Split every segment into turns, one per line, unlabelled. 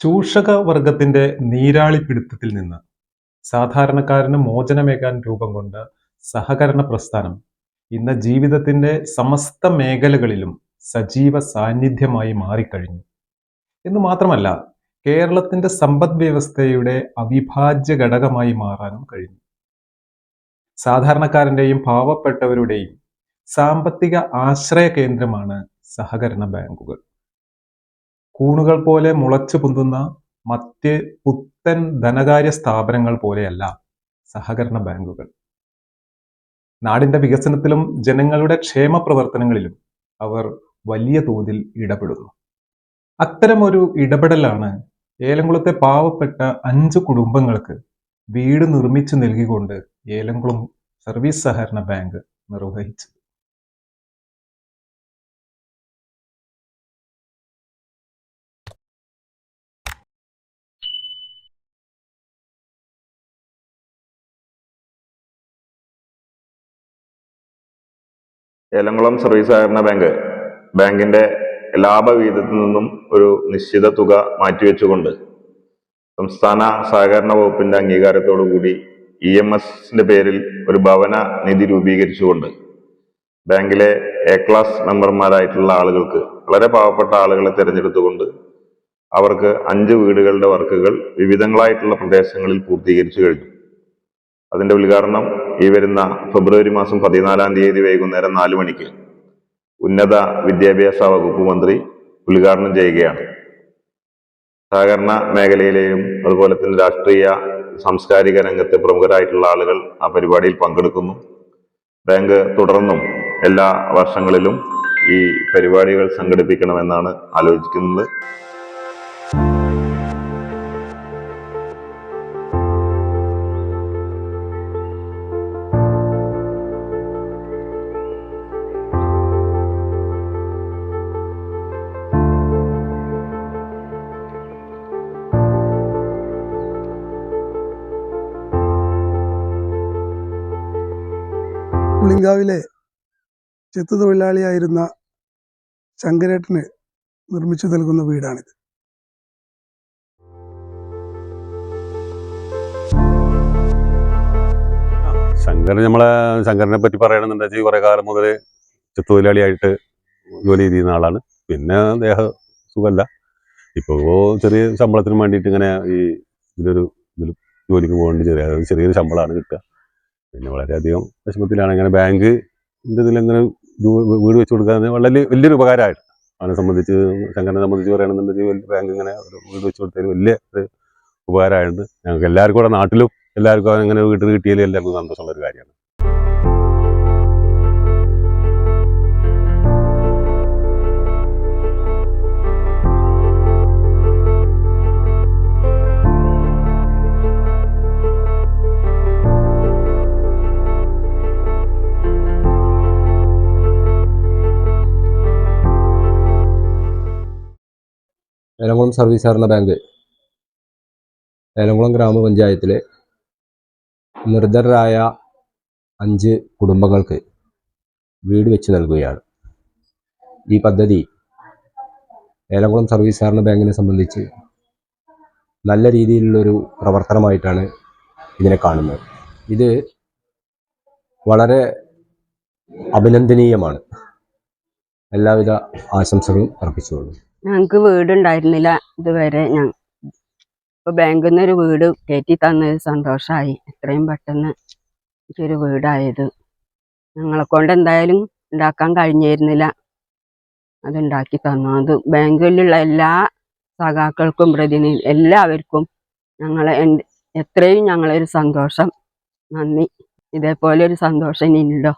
ചൂഷക വർഗത്തിന്റെ നീരാളിപ്പിടുത്തത്തിൽ നിന്ന് സാധാരണക്കാരന് മോചനമേകാൻ രൂപം കൊണ്ട സഹകരണ പ്രസ്ഥാനം ഇന്ന് ജീവിതത്തിന്റെ സമസ്ത മേഖലകളിലും സജീവ സാന്നിധ്യമായി മാറിക്കഴിഞ്ഞു. എന്ന് മാത്രമല്ല കേരളത്തിന്റെ സമ്പദ് വ്യവസ്ഥയുടെ അവിഭാജ്യ ഘടകമായി മാറാനും കഴിഞ്ഞു. സാധാരണക്കാരന്റെയും പാവപ്പെട്ടവരുടെയും സാമ്പത്തിക ആശ്രയ കേന്ദ്രമാണ് സഹകരണ ബാങ്കുകൾ. കൂണുകൾ പോലെ മുളച്ചു പൊന്തുന്ന മറ്റ് പുത്തൻ ധനകാര്യ സ്ഥാപനങ്ങൾ പോലെയല്ല സഹകരണ ബാങ്കുകൾ. നാടിന്റെ വികസനത്തിലും ജനങ്ങളുടെ ക്ഷേമ പ്രവർത്തനങ്ങളിലും അവർ വലിയ തോതിൽ ഇടപെടുന്നു. അത്തരമൊരു ഇടപെടലാണ് ഏലംകുളത്തെ പാവപ്പെട്ട അഞ്ച് കുടുംബങ്ങൾക്ക് വീട് നിർമ്മിച്ചു നൽകിക്കൊണ്ട് ഏലംകുളം സർവീസ് സഹകരണ ബാങ്ക് നിർവഹിച്ചത്.
ഏലംകുളം സർവീസ് സഹകരണ ബാങ്ക് ബാങ്കിന്റെ ലാഭവിഹിതത്തിൽ നിന്നും ഒരു നിശ്ചിത തുക മാറ്റിവെച്ചുകൊണ്ട് സംസ്ഥാന സഹകരണ വകുപ്പിന്റെ അംഗീകാരത്തോടു കൂടി ഇ എം എസിന്റെ പേരിൽ ഒരു ഭവന നിധി രൂപീകരിച്ചുകൊണ്ട് ബാങ്കിലെ എ ക്ലാസ് മെമ്പർമാരായിട്ടുള്ള ആളുകൾക്ക് വളരെ പാവപ്പെട്ട ആളുകളെ തിരഞ്ഞെടുത്തുകൊണ്ട് അവർക്ക് അഞ്ച് വീടുകളുടെ വർക്കുകൾ വിവിധങ്ങളായിട്ടുള്ള പ്രദേശങ്ങളിൽ പൂർത്തീകരിച്ചു കഴിഞ്ഞു. അതിന്റെ ഉദ്ഘാടനം ഈ വരുന്ന ഫെബ്രുവരി മാസം പതിനാലാം തീയതി വൈകുന്നേരം നാല് മണിക്ക് ഉന്നത വിദ്യാഭ്യാസ വകുപ്പ് മന്ത്രി ഉദ്ഘാടനം ചെയ്യുകയാണ്. സഹകരണ മേഖലയിലെയും അതുപോലെ തന്നെ രാഷ്ട്രീയ സാംസ്കാരിക രംഗത്തെ പ്രമുഖരായിട്ടുള്ള ആളുകൾ ആ പരിപാടിയിൽ പങ്കെടുക്കുന്നു. ബാങ്ക് തുടർന്നും എല്ലാ വർഷങ്ങളിലും ഈ പരിപാടികൾ സംഘടിപ്പിക്കണമെന്നാണ് ആലോചിക്കുന്നത്.
പുളിങ്കാവിലെ ചെത്തു തൊഴിലാളിയായിരുന്ന ശങ്കരേട്ടന് നിർമ്മിച്ചു നൽകുന്ന വീടാണിത്.
ശങ്കർ നമ്മളെ ശങ്കരനെ പറ്റി പറയണമെന്നുണ്ടെങ്കിൽ കുറെ കാലം മുതൽ ചെത്തുതൊഴിലാളിയായിട്ട് ജോലി ചെയ്തിരുന്ന ആളാണ്. പിന്നെ ദേഹ സുഖമല്ല. ഇപ്പോൾ ചെറിയ ശമ്പളത്തിന് വേണ്ടിയിട്ട് ഇങ്ങനെ ഈ ഇതിലൊരു ഇതിൽ ജോലിക്ക് പോകേണ്ടി ചെറിയ ചെറിയൊരു ശമ്പളമാണ് കിട്ടുക. പിന്നെ വളരെയധികം വിഷമത്തിലാണ്. ഇങ്ങനെ ബാങ്ക് ഇതിൽ ഇങ്ങനെ വീട് വെച്ച് കൊടുക്കാൻ വളരെ വലിയൊരു ഉപകാരമായിട്ട്. അവനെ സംബന്ധിച്ച് ശങ്കരനെ സംബന്ധിച്ച് പറയുകയാണെന്നുണ്ടെങ്കിൽ ബാങ്ക് ഇങ്ങനെ വീട് വെച്ച് കൊടുത്തതിൽ വലിയ ഒരു ഉപകാരമായിട്ടുണ്ട്. ഞങ്ങൾക്ക് എല്ലാവർക്കും ഇവിടെ നാട്ടിലും എല്ലാവർക്കും അങ്ങനെ വീട്ടിൽ കിട്ടിയാലും എല്ലാവർക്കും സന്തോഷമുള്ള ഒരു കാര്യമാണ്.
ഏലംകുളം സർവീസ് സഹകരണ ബാങ്ക് ഏലംകുളം ഗ്രാമപഞ്ചായത്തിലെ നിർധരരായ അഞ്ച് കുടുംബങ്ങൾക്ക് വീട് വെച്ച് നൽകുകയാണ്. ഈ പദ്ധതി ഏലംകുളം സർവീസ് സഹകരണ ബാങ്കിനെ സംബന്ധിച്ച് നല്ല രീതിയിലുള്ളൊരു പ്രവർത്തനമായിട്ടാണ് ഇതിനെ കാണുന്നത്. ഇത് വളരെ അഭിനന്ദനീയമാണ്. എല്ലാവിധ ആശംസകളും അർപ്പിച്ചുകൊള്ളുന്നു.
ഞങ്ങൾക്ക് വീടുണ്ടായിരുന്നില്ല ഇതുവരെ ഞാൻ ഇപ്പൊ ബാങ്കിൽ നിന്ന് ഒരു വീട് കയറ്റി തന്നത് സന്തോഷമായി എത്രയും പെട്ടെന്ന് എനിക്കൊരു വീടായത്. ഞങ്ങളെ കൊണ്ട് എന്തായാലും ഉണ്ടാക്കാൻ കഴിഞ്ഞിരുന്നില്ല. അത് ഉണ്ടാക്കി തന്നു. അത് ബാങ്കിലുള്ള എല്ലാ സഖാക്കൾക്കും പ്രതിനിധി എല്ലാവർക്കും ഞങ്ങളെ എത്രയും ഞങ്ങളൊരു സന്തോഷം. നന്ദി. ഇതേപോലെ ഒരു സന്തോഷം ഇനിയുണ്ടോ?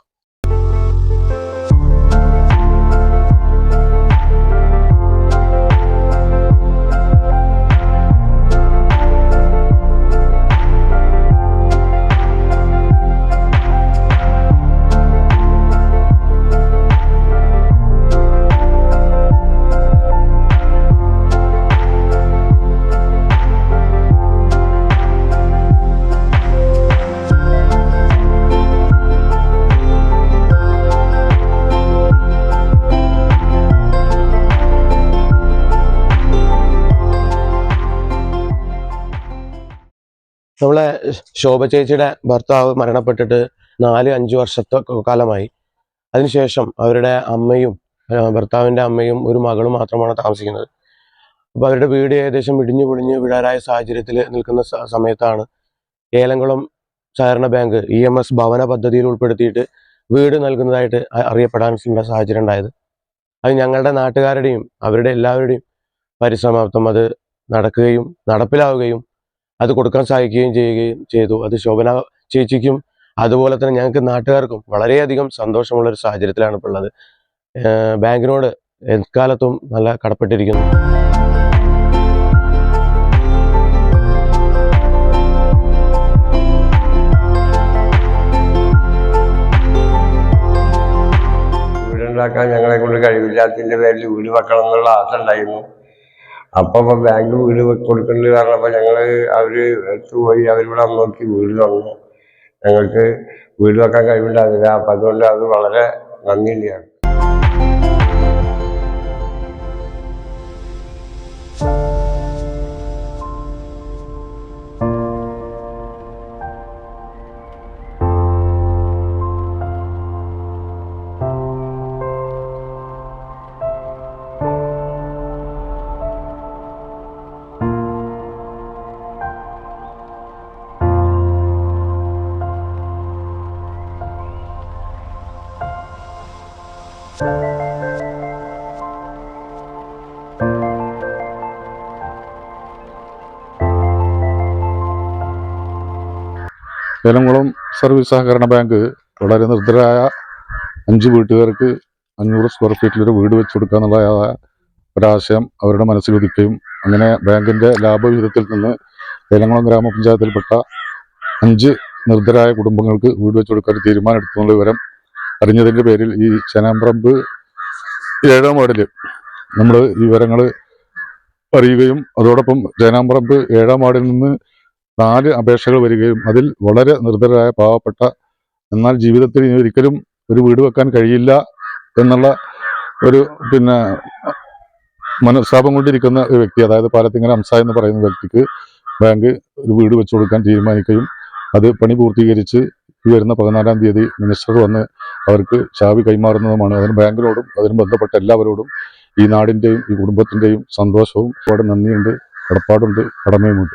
നമ്മളെ ശോഭ ചേച്ചിയുടെ ഭർത്താവ് മരണപ്പെട്ടിട്ട് നാല് അഞ്ച് വർഷത്തെ കാലമായി. അതിനുശേഷം അവരുടെ അമ്മയും ഭർത്താവിന്റെ അമ്മയും ഒരു മകളും മാത്രമാണ് താമസിക്കുന്നത്. അപ്പോൾ അവരുടെ വീട് ഏകദേശം ഇടിഞ്ഞു പൊളിഞ്ഞ് വിടാറായ സാഹചര്യത്തിൽ നിൽക്കുന്ന സമയത്താണ് ഏലംകുളം സഹകരണ ബാങ്ക് ഇ എം എസ് ഭവന പദ്ധതിയിൽ ഉൾപ്പെടുത്തിയിട്ട് വീട് നൽകുന്നതായിട്ട് അറിയപ്പെടാനുള്ള സാഹചര്യം ഉണ്ടായത്. അത് ഞങ്ങളുടെ നാട്ടുകാരുടെയും അവരുടെ എല്ലാവരുടെയും പരിശ്രമാർത്ഥം അത് നടക്കുകയും നടപ്പിലാവുകയും അത് കൊടുക്കാൻ സഹായിക്കുകയും ചെയ്യുകയും ചെയ്തു. അത് ശോഭന ചേച്ചിക്കും അതുപോലെ തന്നെ ഞങ്ങൾക്ക് നാട്ടുകാർക്കും വളരെയധികം സന്തോഷമുള്ള ഒരു സാഹചര്യത്തിലാണ് ഇപ്പോൾ ഉള്ളത്. ബാങ്കിനോട് എക്കാലത്തും നല്ല കടപ്പെട്ടിരിക്കുന്നു.
വീടുണ്ടാക്കാൻ ഞങ്ങളെ കൊണ്ട് കഴിവില്ലാത്തതിന്റെ പേരിൽ വീട് വെക്കണം എന്നുള്ള ആശ ഉണ്ടായിരുന്നു. അപ്പൊ ബാങ്ക് വീട് കൊടുക്കേണ്ടി കൊടുക്കുന്നുണ്ട് പറഞ്ഞപ്പോ ഞങ്ങൾ അവർ എടുത്തു പോയി അവരിവിടെ നോക്കി വീട് തന്നു ഞങ്ങൾക്ക് വീട് വെക്കാൻ കഴിവുണ്ടാകില്ല അപ്പൊ അതുകൊണ്ട് അത് വളരെ നന്ദിയുണ്ടാണ്
ഏലംകുളം സർവീസ് സഹകരണ ബാങ്ക് വളരെ നിർദ്ധരായ അഞ്ച് വീട്ടുകാർക്ക് അഞ്ഞൂറ് സ്ക്വയർ ഫീറ്റിൽ ഒരു വീട് വെച്ചു കൊടുക്കുക എന്നുള്ള ഒരാശയം അവരുടെ മനസ്സിൽ ഉദിക്കുകയും അങ്ങനെ ബാങ്കിന്റെ ലാഭവിഹിതത്തിൽ നിന്ന് ഏലംകുളം ഗ്രാമപഞ്ചായത്തിൽപ്പെട്ട അഞ്ച് നിർദ്ധരായ കുടുംബങ്ങൾക്ക് വീട് വെച്ചു കൊടുക്കാൻ തീരുമാനം എടുത്തുള്ള വിവരം അറിഞ്ഞതിന്റെ പേരിൽ ഈ ചനാമ്പ്രമ്പ് ഏഴാം വാർഡിൽ നമ്മൾ ഈ വിവരങ്ങൾ അറിയുകയും അതോടൊപ്പം ചേനാമ്പ്രമ്പ് ഏഴാം വാർഡിൽ നിന്ന് നാല് അപേക്ഷകൾ വരികയും അതിൽ വളരെ നിർദ്ധരായ പാവപ്പെട്ട എന്നാൽ ജീവിതത്തിൽ ഇനി ഒരിക്കലും ഒരു വീട് വെക്കാൻ കഴിയില്ല എന്നുള്ള ഒരു പിന്നെ മനസ്താപം കൊണ്ടിരിക്കുന്ന ഒരു വ്യക്തി അതായത് പാലത്തിങ്ങനെ അംസ എന്ന് പറയുന്ന വ്യക്തിക്ക് ബാങ്ക് ഒരു വീട് വെച്ചു കൊടുക്കാൻ തീരുമാനിക്കുകയും അത് പണി പൂർത്തീകരിച്ച് ഈ വരുന്ന പതിനാലാം തീയതി മിനിസ്റ്റർ വന്ന് അവർക്ക് ചാവി കൈമാറുന്നതുമാണ്. അതിന് ബാങ്കിനോടും അതിന് ബന്ധപ്പെട്ട എല്ലാവരോടും ഈ നാടിന്റെയും ഈ കുടുംബത്തിന്റെയും സന്തോഷവും ഒരുപാട് നന്ദിയുണ്ട് കടപ്പാടുണ്ട് കടമയുമുണ്ട്.